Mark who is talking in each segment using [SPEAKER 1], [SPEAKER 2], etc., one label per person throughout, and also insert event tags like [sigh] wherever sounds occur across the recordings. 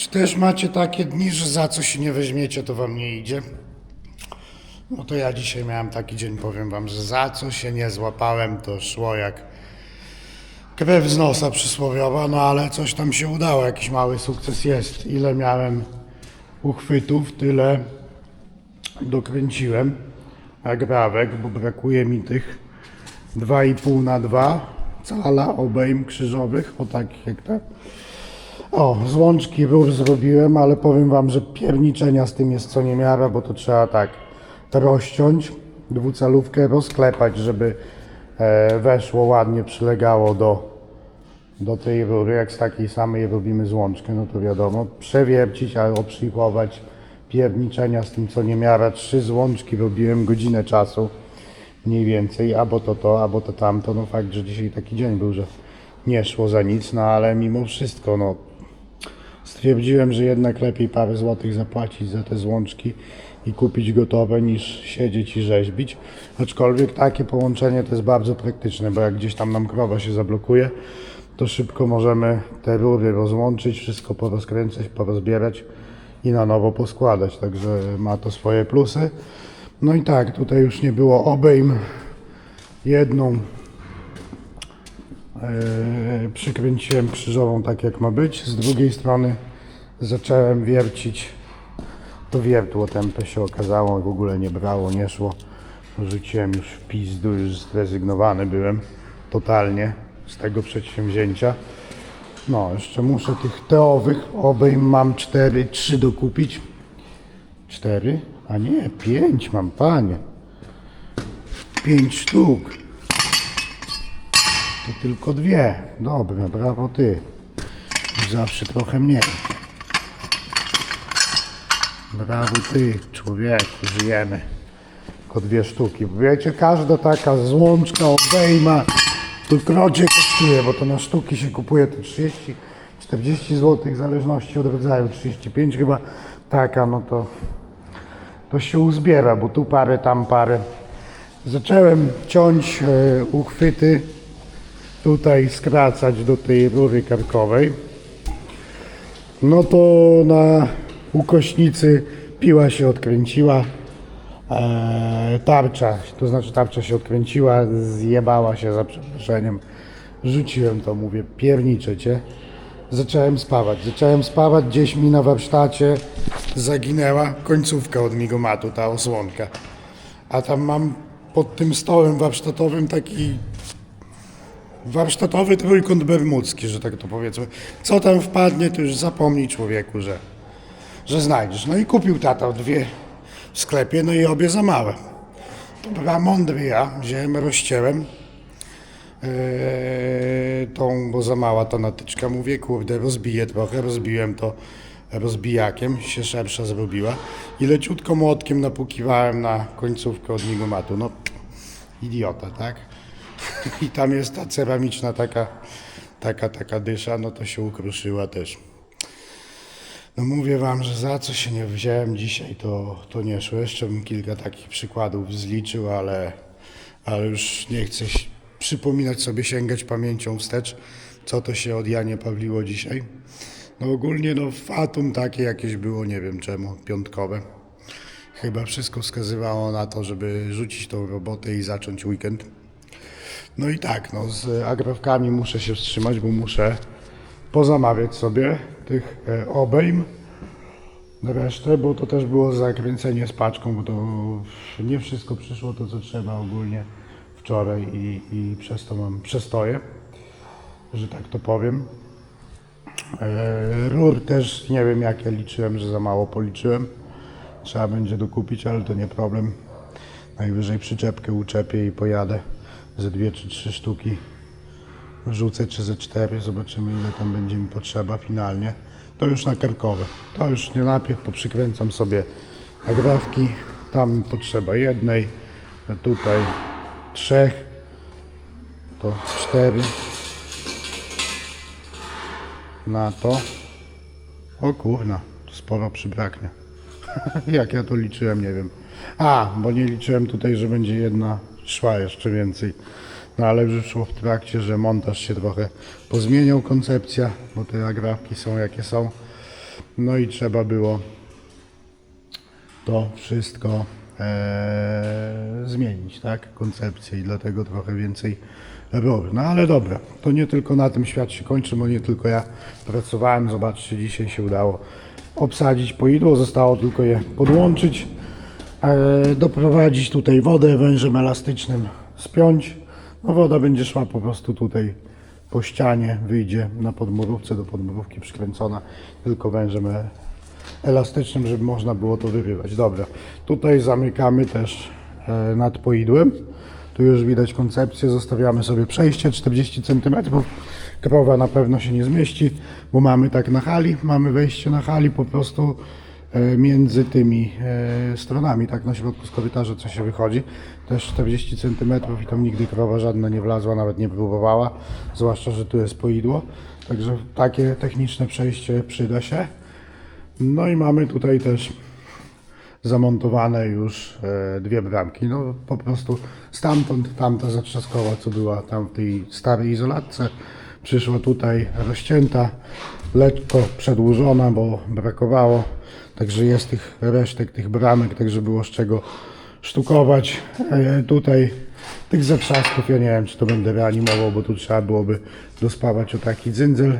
[SPEAKER 1] Czy też macie takie dni, że za co się nie weźmiecie, to wam nie idzie? No to ja dzisiaj miałem taki dzień, powiem wam, że za co się nie złapałem, to szło jak krew z nosa przysłowiowa, no ale coś tam się udało, jakiś mały sukces jest. Ile miałem uchwytów, tyle dokręciłem agrawek, bo brakuje mi tych 2,5 na 2 cala obejm krzyżowych, o takich jak te. O, złączki rur zrobiłem, ale powiem wam, że pierniczenia z tym jest co niemiara, bo to trzeba tak rozciąć, dwucalówkę rozklepać, żeby e, weszło ładnie, przylegało do, do tej rury. Jak z takiej samej robimy złączkę, no to wiadomo, przewiercić, ale obszlifować pierniczenia z tym co niemiara. Trzy złączki robiłem godzinę czasu mniej więcej, albo to to, albo to tamto. No fakt, że dzisiaj taki dzień był, że nie szło za nic, no ale mimo wszystko, no stwierdziłem, że jednak lepiej parę złotych zapłacić za te złączki i kupić gotowe niż siedzieć i rzeźbić. Aczkolwiek takie połączenie to jest bardzo praktyczne, bo jak gdzieś tam nam krowa się zablokuje, to szybko możemy te rury rozłączyć, wszystko porozkręcać, porozbierać i na nowo poskładać. Także ma to swoje plusy. No i tak, tutaj już nie było obejm. Jedną przykręciłem krzyżową tak jak ma być. Z drugiej strony zacząłem wiercić. To wiertło tempę się okazało, w ogóle nie brało, nie szło. Rzuciłem już w pizdu, już zrezygnowany byłem totalnie z tego przedsięwzięcia. No, jeszcze muszę tych teowych obejm mam 4, 3 dokupić. 4, a nie, 5 mam, panie. 5 sztuk. To tylko dwie. Dobre, brawo ty. Zawsze trochę mniej. Brawo ty, człowieku, żyjemy. Tylko dwie sztuki. Wiecie, każda taka złączka obejma to krocie kosztuje, bo to na sztuki się kupuje to 30, 40 zł w zależności od rodzaju, 35 chyba taka, no to to się uzbiera, bo tu parę, tam parę. Zacząłem ciąć e, uchwyty, tutaj skracać do tej rury karkowej. No to na ukośnicy piła się odkręciła, e, tarcza, to znaczy tarcza się odkręciła, zjebała się za przeproszeniem. Rzuciłem to, mówię, pierniczę cię. Zacząłem spawać, zacząłem spawać, gdzieś mi na warsztacie zaginęła końcówka od migomatu, ta osłonka. A tam mam pod tym stołem warsztatowym taki warsztatowy trójkąt bermudzki, że tak to powiedzmy. Co tam wpadnie, to już zapomnij człowieku, że, że znajdziesz. No i kupił tata dwie w sklepie, no i obie za małe. Dobra, mądry ja, wziąłem, rozcięłem Eee, tą, bo za mała ta natyczka, mówię, kurde, rozbiję trochę, rozbiłem to rozbijakiem, się szersza zrobiła i leciutko młotkiem napukiwałem na końcówkę od migomatu, no idiota, tak? I tam jest ta ceramiczna taka, taka, taka dysza, no to się ukruszyła też. No mówię wam, że za co się nie wziąłem dzisiaj, to, to nie szło. Jeszcze bym kilka takich przykładów zliczył, ale, ale już nie chcę przypominać sobie, sięgać pamięcią wstecz, co to się od Janie Pawliło dzisiaj. No ogólnie no fatum takie jakieś było, nie wiem czemu, piątkowe. Chyba wszystko wskazywało na to, żeby rzucić tą robotę i zacząć weekend. No i tak, no z agrafkami muszę się wstrzymać, bo muszę pozamawiać sobie tych e, obejm resztę, bo to też było zakręcenie z paczką, bo to nie wszystko przyszło to, co trzeba ogólnie wczoraj i, i przez to mam przestoję, że tak to powiem. E, rur też nie wiem jak ja liczyłem, że za mało policzyłem. Trzeba będzie dokupić, ale to nie problem. Najwyżej przyczepkę uczepię i pojadę ze dwie czy trzy sztuki. Rzucę czy ze cztery, zobaczymy ile tam będzie mi potrzeba finalnie. To już na karkowe. To już nie najpierw poprzykręcam sobie agrafki. Tam potrzeba jednej, tutaj trzech, to cztery. Na to. O kurna, sporo przybraknie. [laughs] Jak ja to liczyłem, nie wiem. A, bo nie liczyłem tutaj, że będzie jedna szła jeszcze więcej. No ale już szło w trakcie, że montaż się trochę pozmieniał, koncepcja, bo te agrafki są jakie są. No i trzeba było to wszystko e, zmienić, tak? Koncepcję i dlatego trochę więcej robię. No ale dobra, to nie tylko na tym świat się kończy, bo nie tylko ja pracowałem. Zobaczcie, dzisiaj się udało obsadzić poidło, zostało tylko je podłączyć, doprowadzić tutaj wodę wężem elastycznym, spiąć. No woda będzie szła po prostu tutaj po ścianie, wyjdzie na podmurówce, do podmurówki przykręcona tylko wężem e, elastycznym, żeby można było to wyrywać. Dobra, tutaj zamykamy też e, nad poidłem. Tu już widać koncepcję, zostawiamy sobie przejście 40 cm. Krowa na pewno się nie zmieści, bo mamy tak na hali, mamy wejście na hali po prostu e, między tymi e, stronami, tak na środku z korytarza co się wychodzi. Też 40 cm i tam nigdy krowa żadna nie wlazła, nawet nie próbowała, zwłaszcza, że tu jest poidło. Także takie techniczne przejście przyda się. No i mamy tutaj też zamontowane już e, dwie bramki. No po prostu stamtąd tamta zatrzaskowa, co była tam w tej starej izolatce, przyszła tutaj rozcięta, lekko przedłużona, bo brakowało. Także jest tych resztek, tych bramek, także było z czego sztukować. E, tutaj tych zatrzasków, ja nie wiem, czy to będę reanimował, bo tu trzeba byłoby dospawać o taki dzyndzel.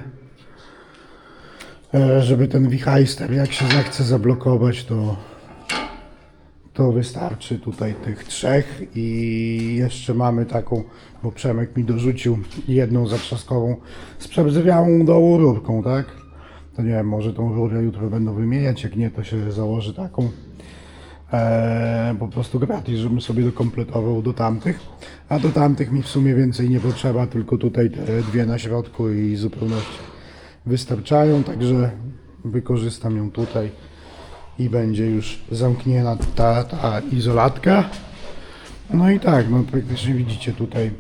[SPEAKER 1] Żeby ten wichajster, jak się zechce zablokować, to, to wystarczy tutaj tych trzech i jeszcze mamy taką, bo Przemek mi dorzucił jedną zatrzaskową z przebzywiałą dołu rurką, tak? To nie wiem, może tą rurę jutro będą wymieniać, jak nie, to się założy taką. Eee, po prostu gratis, żebym sobie dokompletował do tamtych. A do tamtych mi w sumie więcej nie potrzeba, tylko tutaj te dwie na środku i zupełności wystarczają, także wykorzystam ją tutaj i będzie już zamknięta ta, ta izolatka. No i tak, no praktycznie widzicie tutaj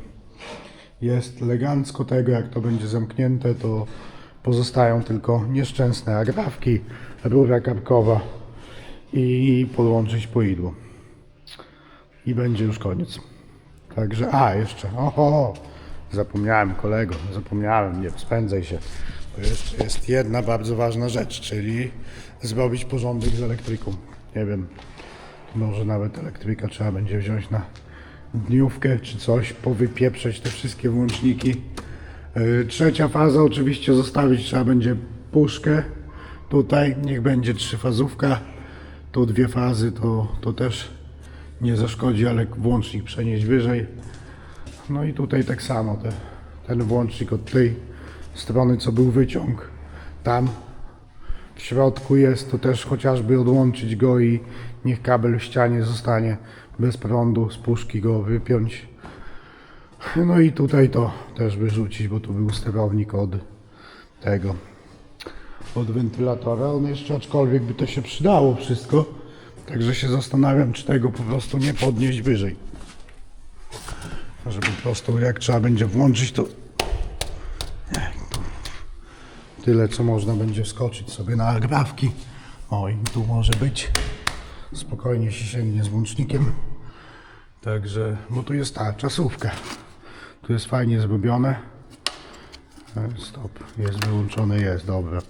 [SPEAKER 1] jest elegancko tego, jak to będzie zamknięte, to pozostają tylko nieszczęsne agrafki, rura karkowa i podłączyć poidło. I będzie już koniec. Także, a jeszcze, oho, zapomniałem kolego, zapomniałem, nie spędzaj się. Bo jeszcze jest jedna bardzo ważna rzecz, czyli zrobić porządek z elektryką. Nie wiem, może nawet elektryka trzeba będzie wziąć na dniówkę czy coś, powypieprzeć te wszystkie włączniki. Yy, Trzecia faza oczywiście zostawić trzeba będzie puszkę. Tutaj niech będzie trzyfazówka. Tu dwie fazy to, to też nie zaszkodzi, ale włącznik przenieść wyżej. No i tutaj tak samo te, ten włącznik od tej strony, co był wyciąg, tam w środku jest, to też chociażby odłączyć go i niech kabel w ścianie zostanie bez prądu, z puszki go wypiąć. No i tutaj to też wyrzucić, bo tu był sterownik od tego, od wentylatora. On jeszcze, aczkolwiek by to się przydało wszystko, także się zastanawiam, czy tego po prostu nie podnieść wyżej. Że po prostu jak trzeba będzie włączyć, to tyle co można będzie wskoczyć sobie na agrafki. O i tu może być. Spokojnie się sięgnie z włącznikiem. Także, bo tu jest ta czasówka. Tu jest fajnie zrobione. E, Stop, jest wyłączone, jest, dobra.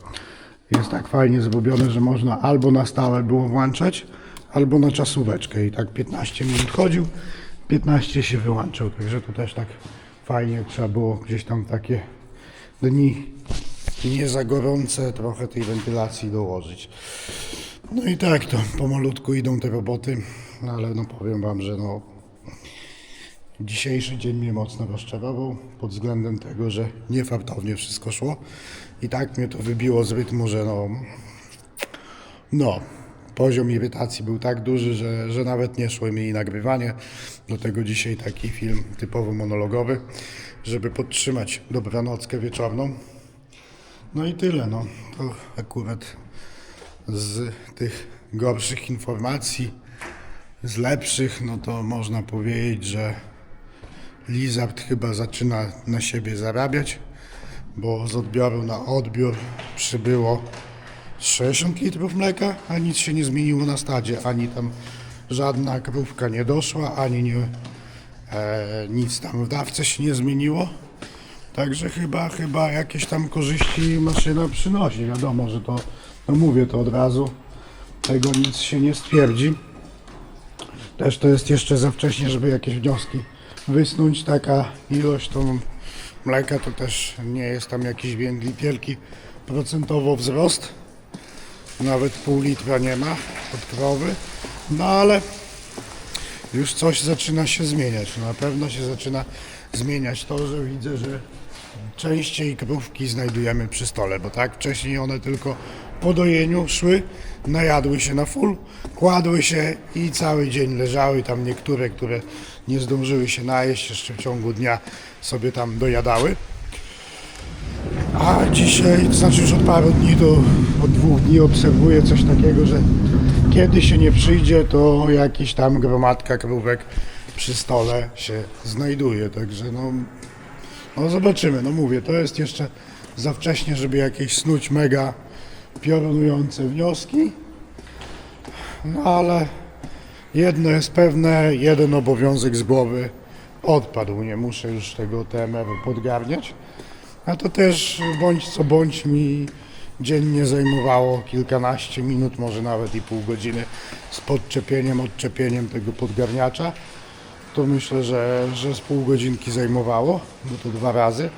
[SPEAKER 1] Jest tak fajnie zrobione, że można albo na stałe było włączać, albo na czasóweczkę. I tak 15 minut chodził, 15 się wyłączał. Także tu też tak fajnie trzeba było gdzieś tam takie dni nie za gorące, trochę tej wentylacji dołożyć. No i tak to pomalutku idą te roboty, no ale no powiem wam, że no Dzisiejszy dzień mnie mocno rozczarował pod względem tego, że niefartownie wszystko szło i tak mnie to wybiło z rytmu, że no, no poziom irytacji był tak duży, że, że nawet nie szło mi nagrywanie. Dlatego dzisiaj taki film typowo monologowy, żeby podtrzymać dobranockę wieczorną. No i tyle, no. To akurat z tych gorszych informacji, z lepszych, no to można powiedzieć, że Lizard chyba zaczyna na siebie zarabiać, bo z odbioru na odbiór przybyło 60 litrów mleka, a nic się nie zmieniło na stadzie, ani tam żadna krówka nie doszła, ani nie, e, nic tam w dawce się nie zmieniło. Także chyba, chyba jakieś tam korzyści maszyna przynosi. Wiadomo, że to No mówię to od razu, tego nic się nie stwierdzi. Też to jest jeszcze za wcześnie, żeby jakieś wnioski wysnuć. Taka ilość to mleka to też nie jest tam jakiś wielki, procentowo wzrost. Nawet pół litra nie ma od krowy. No ale już coś zaczyna się zmieniać. Na pewno się zaczyna zmieniać to, że widzę, że częściej krówki znajdujemy przy stole, bo tak wcześniej one tylko po dojeniu szły, najadły się na full, kładły się i cały dzień leżały. Tam niektóre, które nie zdążyły się najeść jeszcze w ciągu dnia sobie tam dojadały. A dzisiaj, to znaczy już od paru dni, to od dwóch dni obserwuję coś takiego, że kiedy się nie przyjdzie, to jakiś tam gromadka krówek przy stole się znajduje. Także no, no zobaczymy. No mówię, to jest jeszcze za wcześnie, żeby jakieś snuć mega piorunujące wnioski. No ale jedno jest pewne, jeden obowiązek z głowy odpadł. Nie muszę już tego TMR-u podgarniać. A to też bądź co bądź mi dziennie zajmowało kilkanaście minut, może nawet i pół godziny z podczepieniem, odczepieniem tego podgarniacza. To myślę, że, że z pół godzinki zajmowało, bo to dwa razy.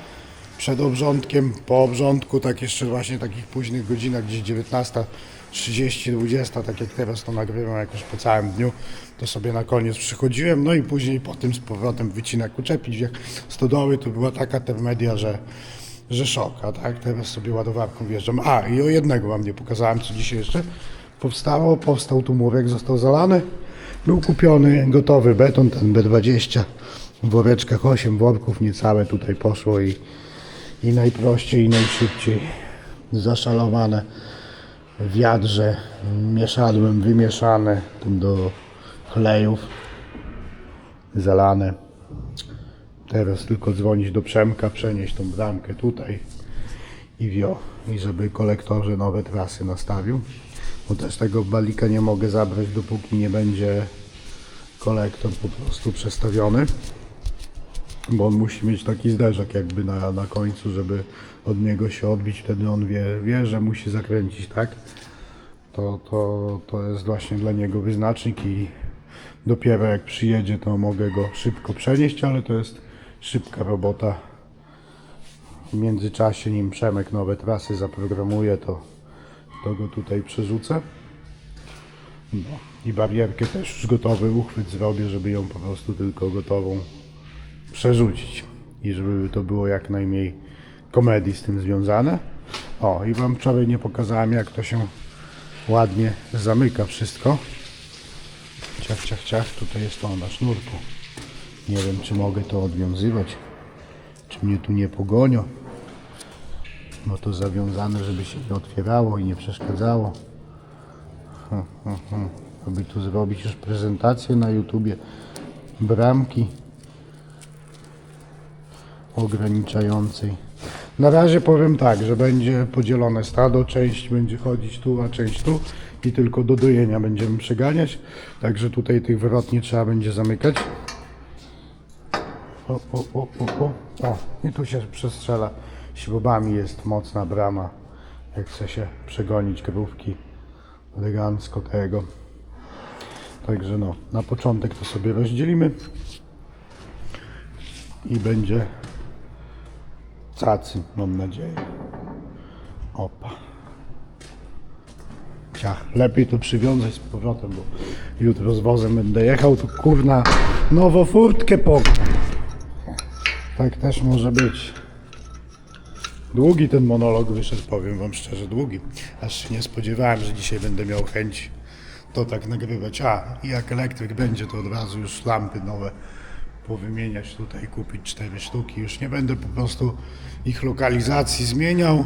[SPEAKER 1] Przed obrządkiem, po obrządku, tak jeszcze właśnie takich późnych godzinach, gdzieś 19.30, 20, tak jak teraz to nagrywam jakoś po całym dniu, to sobie na koniec przychodziłem, no i później po tym z powrotem wycinak uczepić. Jak stodoły to była taka termedia, że, że szok, a tak teraz sobie ładowarką wjeżdżam. A i o jednego wam nie pokazałem, co dzisiaj jeszcze powstało. Powstał tu murek, został zalany. Był kupiony gotowy beton, ten B20 w woreczkach 8 worków, niecałe tutaj poszło i, i najprościej i najszybciej zaszalowane w wiadrze mieszadłem wymieszane do chlejów zalane. Teraz tylko dzwonić do Przemka przenieść tą bramkę tutaj i wio i żeby kolektorze nowe trasy nastawił bo też tego balika nie mogę zabrać dopóki nie będzie kolektor po prostu przestawiony bo on musi mieć taki zderzak jakby na, na końcu, żeby od niego się odbić, wtedy on wie, wie że musi zakręcić, tak? To, to, to jest właśnie dla niego wyznacznik i dopiero jak przyjedzie, to mogę go szybko przenieść, ale to jest szybka robota. W międzyczasie, nim Przemek nowe trasy zaprogramuje, to, to go tutaj przerzucę. No. I barierkę też już gotowy uchwyt zrobię, żeby ją po prostu tylko gotową przerzucić i żeby to było jak najmniej komedii z tym związane. O, i Wam wczoraj nie pokazałem, jak to się ładnie zamyka wszystko. Ciach, ciach, ciach, tutaj jest to na sznurku. Nie wiem, czy mogę to odwiązywać, czy mnie tu nie pogonią. No to zawiązane, żeby się nie otwierało i nie przeszkadzało. Hm, hm, hm. Aby tu zrobić już prezentację na YouTubie bramki ograniczającej. Na razie powiem tak, że będzie podzielone stado, część będzie chodzić tu, a część tu i tylko do dojenia będziemy przeganiać, także tutaj tych wyrot nie trzeba będzie zamykać. O, o, o, o, o. o i tu się przestrzela śrubami, jest mocna brama, jak chce się przegonić krówki elegancko tego. Także no, na początek to sobie rozdzielimy i będzie cacy, mam nadzieję. Opa. Ciach, lepiej to przywiązać z powrotem, bo jutro z wozem będę jechał, to kurna nowo furtkę po. Tak też może być. Długi ten monolog wyszedł, powiem wam szczerze, długi. Aż się nie spodziewałem, że dzisiaj będę miał chęć to tak nagrywać. A, jak elektryk będzie, to od razu już lampy nowe powymieniać tutaj, kupić cztery sztuki. Już nie będę po prostu ich lokalizacji zmieniał,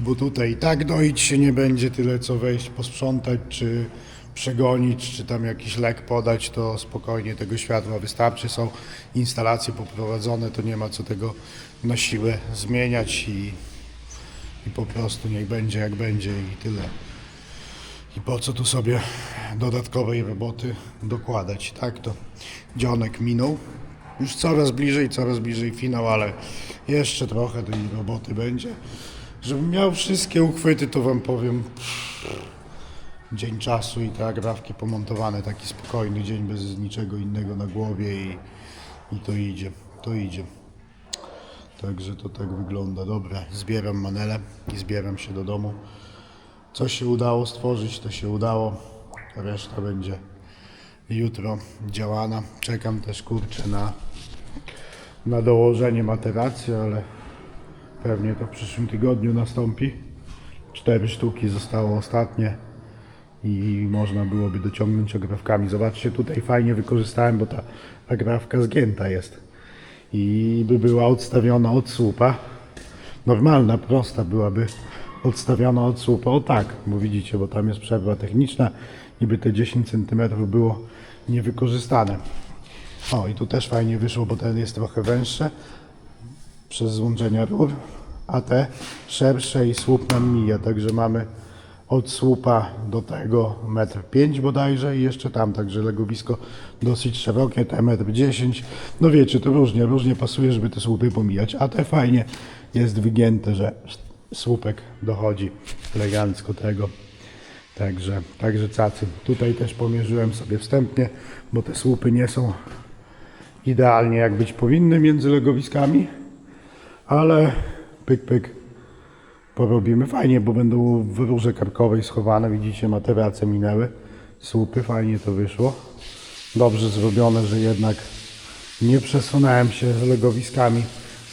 [SPEAKER 1] bo tutaj i tak doić się nie będzie tyle co wejść, posprzątać, czy przegonić, czy tam jakiś lek podać, to spokojnie tego światła wystarczy. Są instalacje poprowadzone, to nie ma co tego na siłę zmieniać i, i po prostu niech będzie jak będzie i tyle. I po co tu sobie dodatkowej roboty dokładać, tak? To dzionek minął. Już coraz bliżej, coraz bliżej finał, ale jeszcze trochę tej roboty będzie. Żebym miał wszystkie uchwyty, to wam powiem dzień czasu i te agrafki pomontowane, taki spokojny dzień bez niczego innego na głowie i, i to idzie, to idzie. Także to tak wygląda. Dobra, zbieram manele i zbieram się do domu. Co się udało stworzyć, to się udało. Reszta będzie jutro działana. Czekam też kurczę na, na dołożenie materacji, ale pewnie to w przyszłym tygodniu nastąpi. Cztery sztuki zostało ostatnie i można byłoby dociągnąć agrafkami. Zobaczcie, tutaj fajnie wykorzystałem, bo ta agrafka zgięta jest i by była odstawiona od słupa. Normalna, prosta byłaby odstawiona od słupa. O tak, bo widzicie, bo tam jest przerwa techniczna, niby te 10 cm było niewykorzystane. O i tu też fajnie wyszło, bo ten jest trochę węższy przez złączenia rur, a te szersze i słup nam mija, także mamy od słupa do tego 1,5 m bodajże i jeszcze tam, także legowisko dosyć szerokie, te 1,10 m. No wiecie, to różnie, różnie pasuje, żeby te słupy pomijać, a te fajnie jest wygięte, że słupek dochodzi elegancko tego. Także, także cacy. Tutaj też pomierzyłem sobie wstępnie, bo te słupy nie są idealnie jak być powinny między legowiskami, ale pyk pyk porobimy fajnie, bo będą w rurze karkowej schowane, widzicie materace minęły, słupy, fajnie to wyszło. Dobrze zrobione, że jednak nie przesunąłem się legowiskami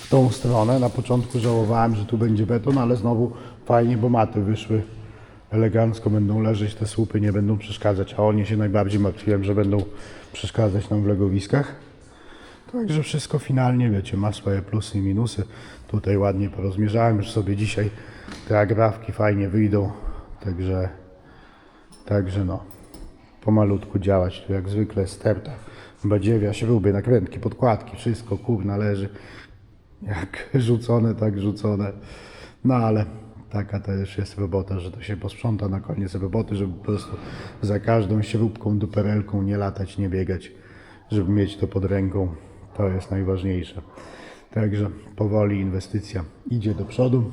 [SPEAKER 1] w tą stronę. Na początku żałowałem, że tu będzie beton, ale znowu fajnie, bo maty wyszły elegancko, będą leżeć, te słupy nie będą przeszkadzać, a oni się najbardziej martwiłem, że będą przeszkadzać nam w legowiskach. Także wszystko finalnie, wiecie, ma swoje plusy i minusy. Tutaj ładnie porozmierzałem już sobie dzisiaj. Te agrafki fajnie wyjdą, także, także no, pomalutku działać. Tu jak zwykle sterta, badziewia, śruby, nakrętki, podkładki, wszystko kurna leży. Jak rzucone, tak rzucone. No ale taka też jest robota, że to się posprząta na koniec roboty, żeby po prostu za każdą śrubką, duperelką nie latać, nie biegać, żeby mieć to pod ręką. To jest najważniejsze. Także powoli inwestycja idzie do przodu.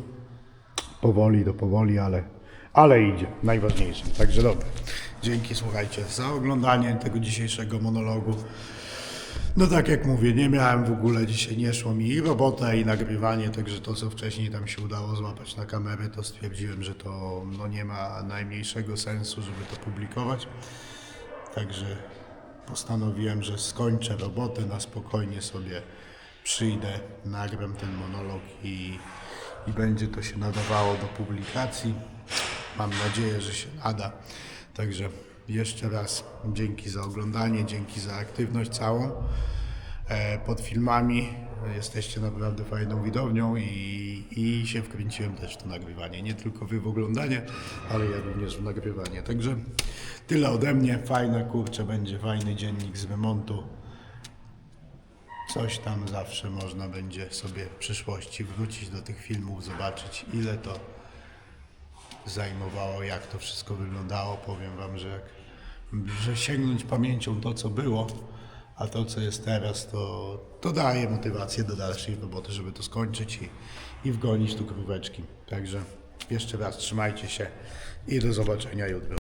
[SPEAKER 1] Powoli do powoli, ale, ale idzie. Najważniejsze. Także dobra. Dzięki, słuchajcie, za oglądanie tego dzisiejszego monologu. No tak jak mówię, nie miałem w ogóle dzisiaj, nie szło mi i robota i nagrywanie, także to co wcześniej tam się udało złapać na kamerę, to stwierdziłem, że to no, nie ma najmniejszego sensu, żeby to publikować. Także postanowiłem, że skończę robotę, na spokojnie sobie przyjdę, nagram ten monolog i, i będzie to się nadawało do publikacji. Mam nadzieję, że się nada. Także jeszcze raz dzięki za oglądanie, dzięki za aktywność całą e, pod filmami. Jesteście naprawdę fajną widownią i, i się wkręciłem też w to nagrywanie. Nie tylko wy w oglądanie, ale ja również w nagrywanie. Także tyle ode mnie. Fajne kurcze będzie, fajny dziennik z remontu. Coś tam zawsze można będzie sobie w przyszłości wrócić do tych filmów, zobaczyć ile to zajmowało, jak to wszystko wyglądało. Powiem Wam, że jak że sięgnąć pamięcią to, co było, a to, co jest teraz, to, to daje motywację do dalszej roboty, żeby to skończyć i, i wgonić tu króweczki. Także jeszcze raz trzymajcie się i do zobaczenia jutro.